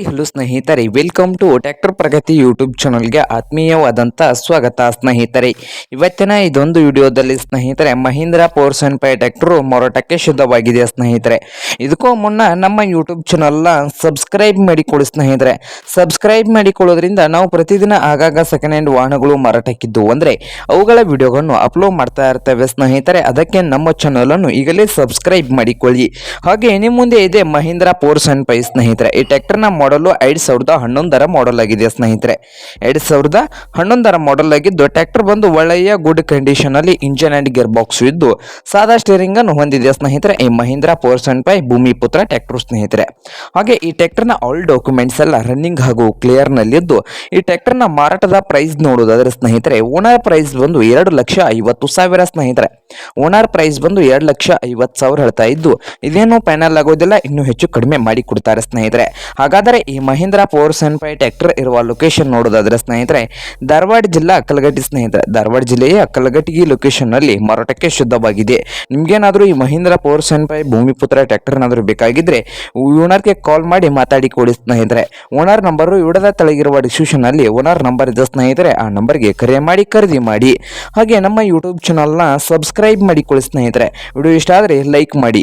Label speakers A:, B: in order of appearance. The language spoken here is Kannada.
A: ಹಲೋ ಸ್ನೇಹಿತರೆ welcome to tractor Pragati YouTube ಚಾನಲ್ಗೆ ಆತ್ಮೀಯವಾದಂಥ ಸ್ವಾಗತ ಸ್ನೇಹಿತರೆ. ಇವತ್ತಿನ ಇದೊಂದು ವಿಡಿಯೋದಲ್ಲಿ ಸ್ನೇಹಿತರೆ, Mahindra four seven five tractor ಮಾರಾಟಕ್ಕೆ ಶುದ್ಧವಾಗಿದೆ ಸ್ನೇಹಿತರೆ. ಇದಕ್ಕೂ ಮುನ್ನ ನಮ್ಮ ಯೂಟ್ಯೂಬ್ ಚಾನಲ್ನ ಸಬ್ಸ್ಕ್ರೈಬ್ ಮಾಡಿಕೊಳ್ಳಿ ಸ್ನೇಹಿತರೆ. ಸಬ್ಸ್ಕ್ರೈಬ್ ಮಾಡಿಕೊಳ್ಳೋದ್ರಿಂದ ನಾವು ಪ್ರತಿದಿನ ಆಗಾಗ ಸೆಕೆಂಡ್ ಹ್ಯಾಂಡ್ ವಾಹನಗಳು ಮಾರಾಟಕ್ಕಿದ್ದು ಅಂದರೆ, ಅವುಗಳ ವಿಡಿಯೋಗಳನ್ನು ಅಪ್ಲೋಡ್ ಮಾಡ್ತಾ ಇರ್ತೇವೆ ಸ್ನೇಹಿತರೆ. ಅದಕ್ಕೆ ನಮ್ಮ ಚಾನಲನ್ನು ಈಗಲೇ ಸಬ್ಸ್ಕ್ರೈಬ್ ಮಾಡಿಕೊಳ್ಳಿ. ಹಾಗೆ ಇನ್ನು ಮುಂದೆ ಇದೆ ಮಹೀಂದ್ರ ಫೋರ್ ಸೆವೆನ್ ಪೈ ಸ್ನೇಹಿತರೆ. ಈ ಟ್ರ್ಯಾಕ್ಟರ್ನ ಮಾಡಲು ಐದು ಸಾವಿರದ ಹನ್ನೊಂದರ ಮಾಡಲ್ ಆಗಿದೆ ಸ್ನೇಹಿತರೆ. ಎರಡು ಸಾವಿರದ ಹನ್ನೊಂದರ ಮಾಡಲ್ ಆಗಿದ್ದು ಟ್ರ್ಯಾಕ್ಟರ್ ಬಂದು ಒಳ್ಳೆಯ ಗುಡ್ ಕಂಡೀಷನ್ ಅಲ್ಲಿ ಇಂಜಿನ್ ಅಂಡ್ ಗೇರ್ ಬಾಕ್ಸ್ ಇದ್ದು, ಸಾದಾ ಸ್ಟೇರಿಂಗ್ ಅನ್ನು ಹೊಂದಿದೆ ಸ್ನೇಹಿತರೆ. ಈ ಮಹೀಂದ್ರಾ ಫೋರ್ ಸೆವೆನ್ ಫೈವ್ ಭೂಮಿ ಪುತ್ರ ಟ್ರ್ಯಾಕ್ಟರ್ ಸ್ನೇಹಿತರೆ. ಹಾಗೆ ಈ ಟ್ರ್ಯಾಕ್ಟರ್ನ ಆಲ್ ಡಾಕ್ಯುಮೆಂಟ್ಸ್ ಎಲ್ಲ ರನ್ನಿಂಗ್ ಹಾಗೂ ಕ್ಲಿಯರ್ ನಲ್ಲಿದ್ದು ಈ ಟ್ರ್ಯಾಕ್ಟರ್ನ ಮಾರಾಟದ ಪ್ರೈಸ್ ನೋಡುವುದಾದ್ರೆ ಸ್ನೇಹಿತರೆ ಓನರ್ ಪ್ರೈಸ್ ಬಂದು ಎರಡು ಲಕ್ಷ ಐವತ್ತು ಸಾವಿರ ಸ್ನೇಹಿತರೆ. ಓನರ್ ಪ್ರೈಸ್ ಬಂದು ಎರಡು ಲಕ್ಷ ಐವತ್ತು ಸಾವಿರ ಹೇಳ್ತಾ ಇದ್ದು, ಇದೇನು ಫೈನಲ್ ಆಗೋದಿಲ್ಲ, ಇನ್ನೂ ಹೆಚ್ಚು ಕಡಿಮೆ ಮಾಡಿ ಕೊಡ್ತಾರೆ ಸ್ನೇಹಿತರೆ. ಹಾಗಾದರೆ ಈ Mahindra four seven five tractor ಇರುವ ಲೊಕೇಶನ್ ನೋಡೋದಾದ್ರೆ ಸ್ನೇಹಿತರೆ, ಧಾರವಾಡ ಜಿಲ್ಲಾ ಅಕ್ಕಲಗಟ್ಟಿ ಸ್ನೇಹಿತರೆ, ಧಾರವಾಡ ಜಿಲ್ಲೆಯ ಅಕ್ಕಲಗಟ್ಟಿಗೆ ಲೊಕೇಶನ್ನಲ್ಲಿ ಮಾರಾಟಕ್ಕೆ ಶುದ್ಧವಾಗಿದೆ. ನಿಮಗೇನಾದರೂ ಈ Mahindra four seven five Bhumiputra tractor ಏನಾದರೂ ಬೇಕಾಗಿದ್ದರೆ ಓನರ್ಗೆ ಕಾಲ್ ಮಾಡಿ ಮಾತಾಡಿ ಕೊಡಿ ಸ್ನೇಹಿತರೆ. ಓನರ್ ನಂಬರು ಇಡದ ತಳಗಿರುವ ಡಿಸ್ಕ್ರಿಪ್ಷನ್ನಲ್ಲಿ ಓನರ್ ನಂಬರ್ ಇದೆ ಸ್ನೇಹಿತರೆ, ಆ ನಂಬರ್ಗೆ ಕರೆ ಮಾಡಿ, ಖರೀದಿ ಮಾಡಿ. ಹಾಗೆ ನಮ್ಮ ಯೂಟ್ಯೂಬ್ ಚಾನಲ್ನ ಸಬ್ಸ್ಕ್ರೈಬ್ ಮಾಡಿ ಮಾಡಿಕೊಳ್ಳಿ ಸ್ನೇಹಿತರೆ. ವಿಡಿಯೋ ಇಷ್ಟ ಆದರೆ ಲೈಕ್ ಮಾಡಿ.